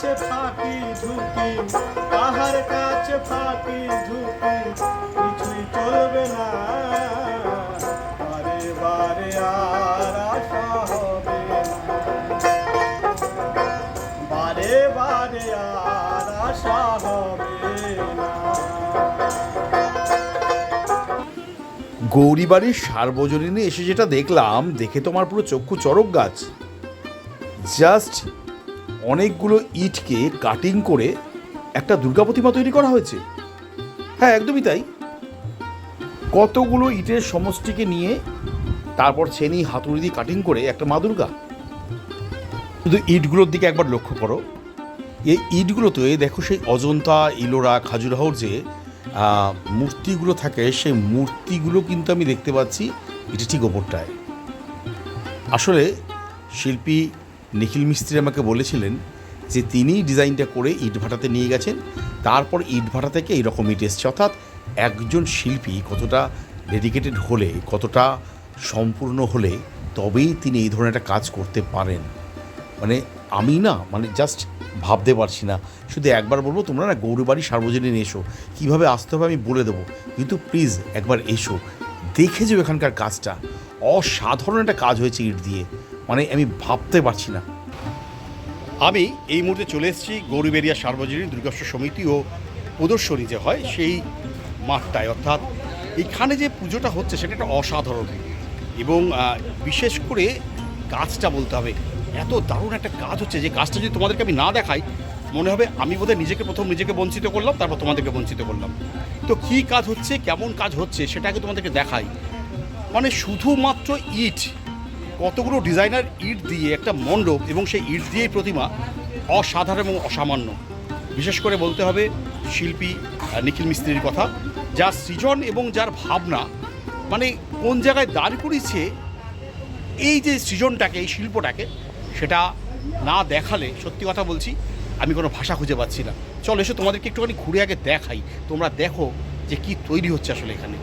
কাছে ফাঁকি ঝুঁকি, কাহার কাছে ফাঁকি ঝুঁকি, কিছুই চলবে না। সার্বজনীনে এসে যেটা দেখলাম, দেখে তোমার পুরো চক্ষু চরক গাছ। জাস্ট অনেকগুলো ইটকে কাটিং করে একটা দুর্গা প্রতিমা তৈরি করা হয়েছে। হ্যাঁ একদমই তাই। কতগুলো ইটের সমষ্টিকে নিয়ে তারপর ছেনি হাতুড়ি দিয়ে কাটিং করে একটা মা দুর্গা। শুধু ইটগুলোর দিকে একবার লক্ষ্য করো। এই ইটগুলোতে দেখো সেই অজন্তা, ইলোরা, খাজুরাহর যে মূর্তিগুলো থাকে, সেই মূর্তিগুলো কিন্তু আমি দেখতে পাচ্ছি। এটা ঠিক ওপরটায়। আসলে শিল্পী নিখিল মিস্ত্রি আমাকে বলেছিলেন যে তিনি ডিজাইনটা করে ইট ভাটাতে নিয়ে গেছেন। তারপর ইট ভাটা থেকে এইরকম ইট এসছে। অর্থাৎ একজন শিল্পী কতটা ডেডিকেটেড হলে, কতটা সম্পূর্ণ হলে তবেই তিনি এই ধরনের একটা কাজ করতে পারেন। মানে আমি না মানে জাস্ট ভাবতে পারছি না। শুধু একবার বলব, তোমরা না গৌরবাড়ি সার্বজনীন এসো। কীভাবে আসতে হবে আমি বলে দেবো। কিন্তু প্লিজ একবার এসো। দেখে যাও এখানকার কাজটা। অসাধারণ একটা কাজ হয়েছে ইট দিয়ে। মানে আমি ভাবতে পারছি না। আমি এই মুহূর্তে চলে এসেছি গৌরীবেরিয়া সার্বজনীন দুর্গাশ্বর সমিতি ও প্রদর্শনী যে হয়, সেই মাঠটায়। অর্থাৎ এখানে যে পুজোটা হচ্ছে, সেটা একটা অসাধারণ এবং বিশেষ করে কাজটা বলতে হবে, এত দারুণ একটা কাজ হচ্ছে যে কাজটা যদি তোমাদেরকে আমি না দেখাই, মনে হবে আমি বোধহয় নিজেকে প্রথম নিজেকে বঞ্চিত করলাম, তারপর তোমাদেরকে বঞ্চিত করলাম। তো কী কাজ হচ্ছে, কেমন কাজ হচ্ছে, সেটা আগে তোমাদেরকে দেখাই। মানে শুধুমাত্র ইট কতগুলো ডিজাইনার ইট দিয়ে একটা মণ্ডপ এবং সেই ইট দিয়েই প্রতিমা অসাধারণ এবং অসামান্য। বিশেষ করে বলতে হবে শিল্পী নিখিল মিস্ত্রির কথা, যার সৃজন এবং যার ভাবনা মানে কোন জায়গায় দাঁড় করিয়েছে, এই যে সৃজনটাকে, এই শিল্পটাকে, সেটা না দেখালে, সত্যি কথা বলছি, আমি কোনো ভাষা খুঁজে পাচ্ছি না। চলো এসে তোমাদেরকে একটুখানি ঘুরে আগে দেখাই, তোমরা দেখো যে কি তৈরি হচ্ছে আসলে এখানে।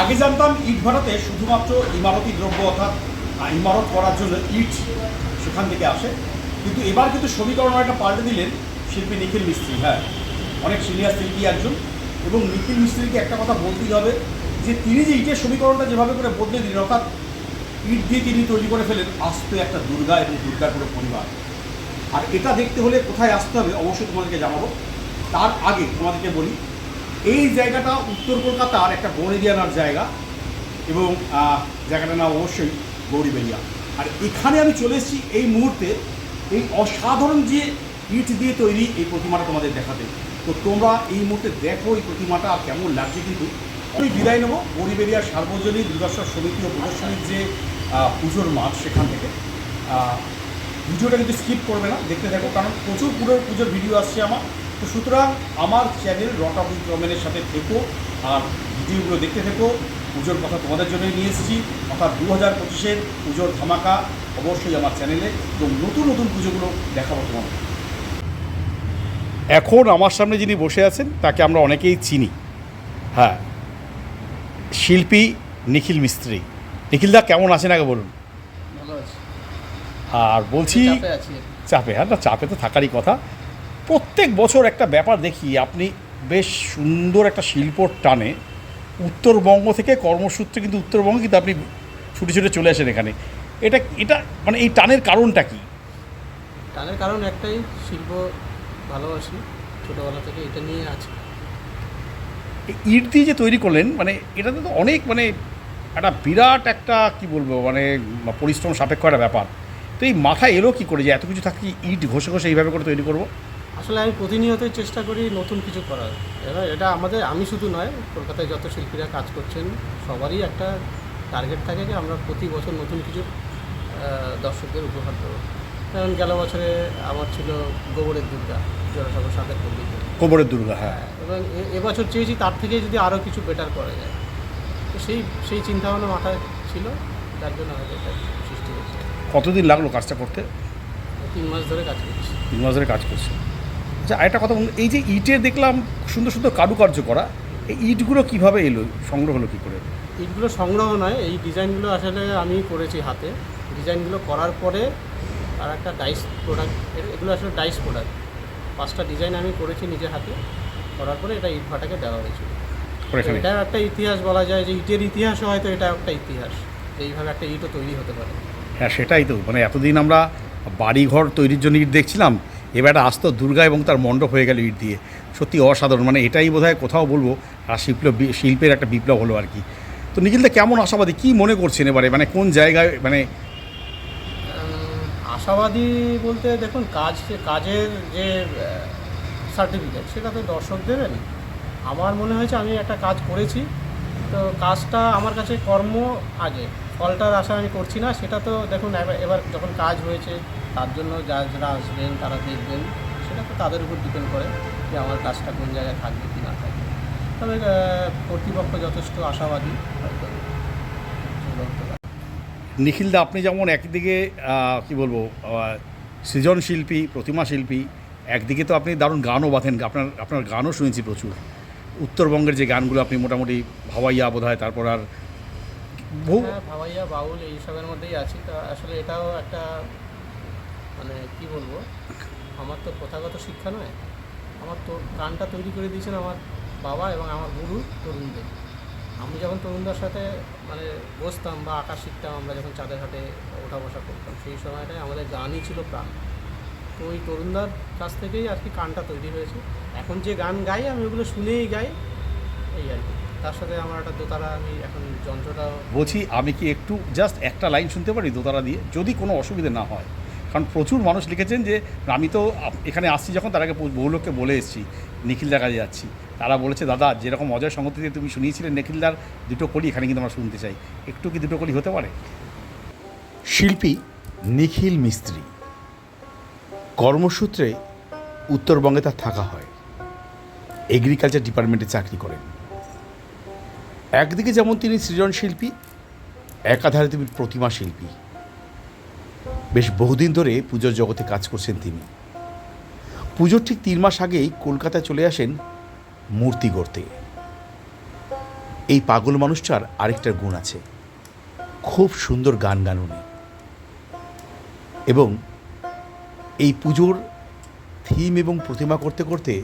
আগে জানতাম ইট ভাড়াতে শুধুমাত্র ইমারতি দ্রব্য অর্থাৎ ইমারত করার জন্য ইট সেখান থেকে আসে। কিন্তু এবার কিন্তু সমীকরণ একটা পাল্টে দিলেন শিল্পী নিখিল মিস্ত্রি হ্যাঁ। অনেক সিনিয়র শিল্পী একজন। এবং নিখিল মিস্ত্রিকে একটা কথা বলতেই হবে যে, তিনি যে ইটের সমীকরণটা যেভাবে করে বদলে দিলেন, অর্থাৎ ইট দিয়ে তিনি তৈরি করে ফেলেন, আস্ত একটা দুর্গা এবং দুর্গার পুরো পরিবার। আর এটা দেখতে হলে কোথায় আসতে হবে, অবশ্যই তোমাদেরকে জানাব। তার আগে তোমাদেরকে বলি এই জায়গাটা উত্তর কলকাতার একটা বন এরিয়ানার জায়গা এবং জায়গাটার নাম অবশ্যই গৌরীবেলিয়া আর এখানে আমি চলে এসেছি এই মুহূর্তে এই অসাধারণ যে ইট দিয়ে তৈরি এই প্রতিমাটা তোমাদের দেখাতে। তো তোমরা এই মুহূর্তে দেখো এই প্রতিমাটা কেমন লাগছে কিন্তু। আমি বিদায় নেব গরিবেরিয়া সার্বজনীন দুর্গাশ্বর সমিতি ও প্রদর্শনীর যে পুজোর মাঠ সেখান থেকে। ভিডিওটা কিন্তু স্কিপ করবে না, দেখতে থাকো, কারণ প্রচুর পুরো পুজোর ভিডিও আসছে আমার। তো সুতরাং আমার চ্যানেল রটা উইথ রমেনের সাথে থেকো আর ভিডিওগুলো দেখতে থেকো। পুজোর কথা তোমাদের জন্যই নিয়ে এসেছি। অর্থাৎ দু হাজার পঁচিশের পুজোর ধামাকা অবশ্যই আমার চ্যানেলে এবং নতুন নতুন পুজোগুলো দেখাবো তোমাদের। এখন আমার সামনে যিনি বসে আছেন তাকে আমরা অনেকেই চিনি। হ্যাঁ শিল্পী নিখিল মিস্ত্রি। নিখিলদা কেমন আছেন আগে বলুন? ভালো আছি। আর বলছি চাপে চাপে হ্যাঁ না চাপে তো থাকারই কথা। প্রত্যেক বছর একটা ব্যাপার দেখি আপনি বেশ সুন্দর একটা শিল্পর টানে। উত্তরবঙ্গ থেকে কর্মসূত্রে কিন্তু উত্তরবঙ্গে কিন্তু আপনি ছুটে ছুটে চলে আসেন এখানে। এটা এটা মানে এই টানের কারণটা কি? টানের কারণ একটাই শিল্প ভালোবাসি ছোটোবেলা থেকে এটা নিয়ে আছি। ইট দিয়ে যে তৈরি করলেন মানে এটাতে তো অনেক মানে একটা বিরাট একটা কি বলব মানে পরিশ্রম সাপেক্ষ একটা ব্যাপার। তো এই মাথায় এলো কি করে যে এত কিছু থাকি ইট ঘষে ঘষে এইভাবে করে তৈরি করব? আসলে আমি প্রতিনিয়তই চেষ্টা করি নতুন কিছু করার। এবার এটা আমাদের আমি শুধু নয় কলকাতায় যত শিল্পীরা কাজ করছেন সবারই একটা টার্গেট থাকে যে আমরা প্রতি বছর নতুন কিছু দর্শকদের উপহার দেবো। কারণ গেল বছরে আমার ছিল গোবরের দুর্গা জনসভার সাথে পল্লীতে গোবরের দুর্গা হ্যাঁ। এবং এ- এবছর চেয়েছি তার থেকে যদি আরও কিছু বেটার করা যায়। তো সেই সেই চিন্তাভাবনা মাথায় ছিল যার জন্য হয়তো এটা সৃষ্টি হয়েছে। কতদিন লাগল কাজটা করতে? তিন মাস ধরে কাজ করছি। তিন মাস ধরে কাজ করছে। আচ্ছা আরেকটা কথা বলুন, এই যে ইটের দেখলাম সুন্দর সুন্দর কারুকার্য করা এই ইটগুলো কীভাবে এলো সংগ্রহ হলো কী করে? এইগুলো সংগ্রহ নয় এই ডিজাইনগুলো আসলে আমি করেছি হাতে। ডিজাইনগুলো করার পরে আর একটা ডাইস প্রোডাক্ট এগুলো আসলে ডাইস প্রোডাক্ট পাঁচটা ডিজাইন আমি করেছি নিজের হাতে করার পরে এটা ইট ভাটাকে দেওয়া হয়েছিল। এটা একটা ইতিহাস বলা যায় যে ইটের ইতিহাসও হয়তো এটা একটা ইতিহাস এইভাবে একটা ইটও তৈরি হতে পারে। হ্যাঁ সেটাই তো। মানে এতদিন আমরা বাড়িঘর তৈরির জন্য ইট দেখছিলাম এবার আস্ত দুর্গা এবং তার মণ্ডপ হয়ে গেল ইট দিয়ে। সত্যি অসাধারণ মানে এটাই বোধহয় কোথাও বলব, আর শিল্প, শিল্পের একটা বিপ্লব হলো আর কি। তো নিখিলদা, কেমন আশাবাদী? কী মনে করছেন এবারে? মানে কোন জায়গায় মানে আশাবাদী বলতে দেখুন, কাজ, কাজের যে সার্টিফিকেট সেটা তো দর্শক দেবেন। আমার মনে হয়েছে আমি একটা কাজ করেছি, তো কাজটা আমার কাছে কর্ম আগে। ফলটার আশা আমি করছি না, সেটা তো দেখুন, এবার যখন কাজ হয়েছে, তার জন্য যারা আসবেন, তারা দেখবেন, সেটা তো তাদের উপর ডিপেন্ড করে যে আমার কাজটা কোন জায়গায় থাকবে কি না থাকবে তবে কর্তৃপক্ষ যথেষ্ট আশাবাদী। নিখিলদা আপনি যেমন একদিকে কি বলব সৃজন শিল্পী প্রতিমা শিল্পী, একদিকে তো আপনি দারুণ গানও বাঁধেন, আপনার আপনার গানও শুনেছি প্রচুর উত্তরবঙ্গের যে গানগুলো আপনি মোটামুটি ভাবাইয়া বোধ হয়, তারপর আর বহু হ্যাঁ ভাবাইয়া বাউল এইসবের মধ্যেই আছি। তা আসলে এটাও একটা মানে কি বলব? আমার তো প্রথাগত শিক্ষা নয়। আমার তো গানটা তৈরি করে দিয়েছেন আমার বাবা এবং আমার গুরু তরুণদের। আমি যখন তরুণদের সাথে মানে বসতাম বা আঁকা শিখতাম, আমরা যখন চাঁদের ঘাটে ওঠা বসা করতাম, সেই সময়টায় আমাদের গানই ছিল প্রাণ। তো ওই তরুণদার কাছ থেকেই আর কি গানটা তৈরি হয়েছে। এখন যে গান গাই, আমি ওগুলো শুনেই গাই, এই আর কি। তার সাথে আমার একটা দোতারা আমি এখন যন্ত্রটাও বলছি আমি কি একটু জাস্ট একটা লাইন শুনতে পারি দোতারা দিয়ে? যদি কোনো অসুবিধা না হয়। কারণ প্রচুর মানুষ লিখেছেন যে আমি তো এখানে আসছি যখন তার আগে বহু লোককে বলে এসেছি নিখিলদার কাছে যাচ্ছি। তারা বলেছে দাদা যেরকম অজয় সংগতিতে তুমি শুনিয়েছিলে নিখিলদার দুটো কলি এখানে কিন্তু আমরা শুনতে চাই। একটু কি দুটো কলি হতে পারে? শিল্পী নিখিল মিস্ত্রি। কর্মসূত্রে উত্তরবঙ্গে তার থাকা হয়। এগ্রিকালচার ডিপার্টমেন্টে চাকরি করেন। একদিকে যেমন তিনি সৃজনশিল্পী, একাধারে তিনি প্রতিমা শিল্পী বেশ বহুদিন ধরে পুজোর জগতে কাজ করছেন তিনি। পুজোর ঠিক তিন মাস আগেই কলকাতায় চলে আসেন মূর্তি গড়তে। এই পাগল মানুষটার আরেকটা গুণ আছে। খুব সুন্দর গান গান উনি। এবং এই পুজোর থিম এবং প্রতিমা করতে করতে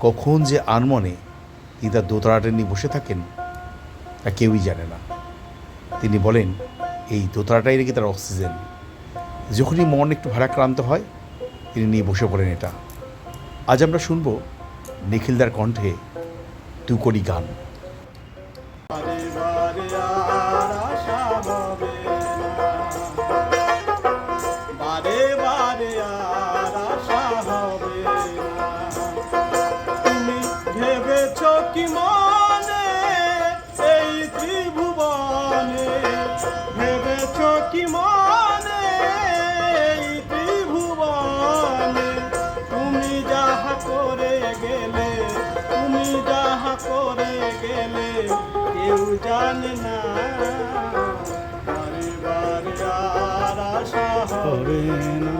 কখন যে আনমনে তিনি তার নিয়ে বসে থাকেন তা কেউই জানে না। তিনি বলেন, এই দোতলাটাই নাকি তার অক্সিজেন। যখনই মন একটু ভারাক্রান্ত হয়, তিনি নিয়ে বসে পড়েন এটা। আজ আমরা শুনব নিখিলদার কণ্ঠে তুকরি গান। করে গেলে কেউ জানে না। বারে বারে আর আশা হবে না।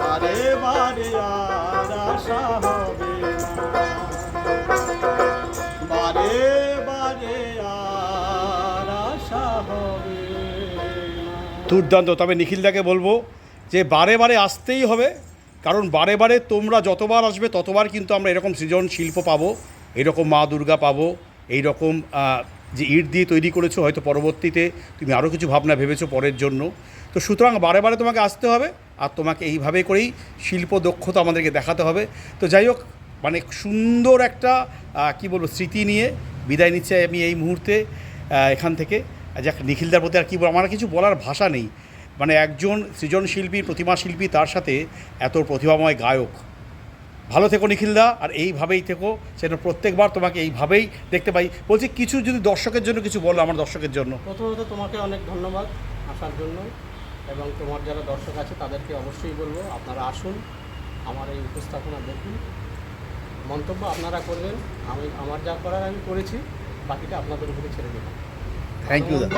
বারে বারে আর আশা হবে বারে দুর্দান্ত। তবে নিখিলদাকে বলব যে বারে বারে আসতেই হবে। কারণ বারে বারে তোমরা যতবার আসবে ততবার কিন্তু আমরা এরকম সৃজন শিল্প পাবো এরকম মা দুর্গা পাবো এই রকম যে ইট দিয়ে তৈরি করেছ হয়তো পরবর্তীতে তুমি আরও কিছু ভাবনা ভেবেছো পরের জন্য। তো সুতরাং বারে বারে তোমাকে আসতে হবে আর তোমাকে এইভাবে করেই শিল্প দক্ষতা আমাদেরকে দেখাতে হবে। তো যাই হোক মানে সুন্দর একটা কি বলব স্মৃতি নিয়ে বিদায় নিচ্ছে আমি এই মুহূর্তে এখান থেকে। যাক নিখিলদার প্রতি আর কি বলব, আমার কিছু বলার ভাষা নেই। মানে একজন সৃজনশিল্পী প্রতিমা শিল্পী তার সাথে এত প্রতিভাময় গায়ক। ভালো থেকো নিখিলদা আর এইভাবেই থেকো সেটা প্রত্যেকবার তোমাকে এইভাবেই দেখতে পাই। বলছি কিছু যদি দর্শকের জন্য কিছু বলো আমার দর্শকের জন্য। প্রথমত তোমাকে অনেক ধন্যবাদ আসার জন্য এবং তোমার যারা দর্শক আছে তাদেরকে অবশ্যই বলব আপনারা আসুন আমার এই উপস্থাপনা দেখুন। মন্তব্য আপনারা করবেন আমি আমার যা করার আমি করেছি বাকিটা আপনাদের উপরে ছেড়ে দিলাম থ্যাংক ইউ দা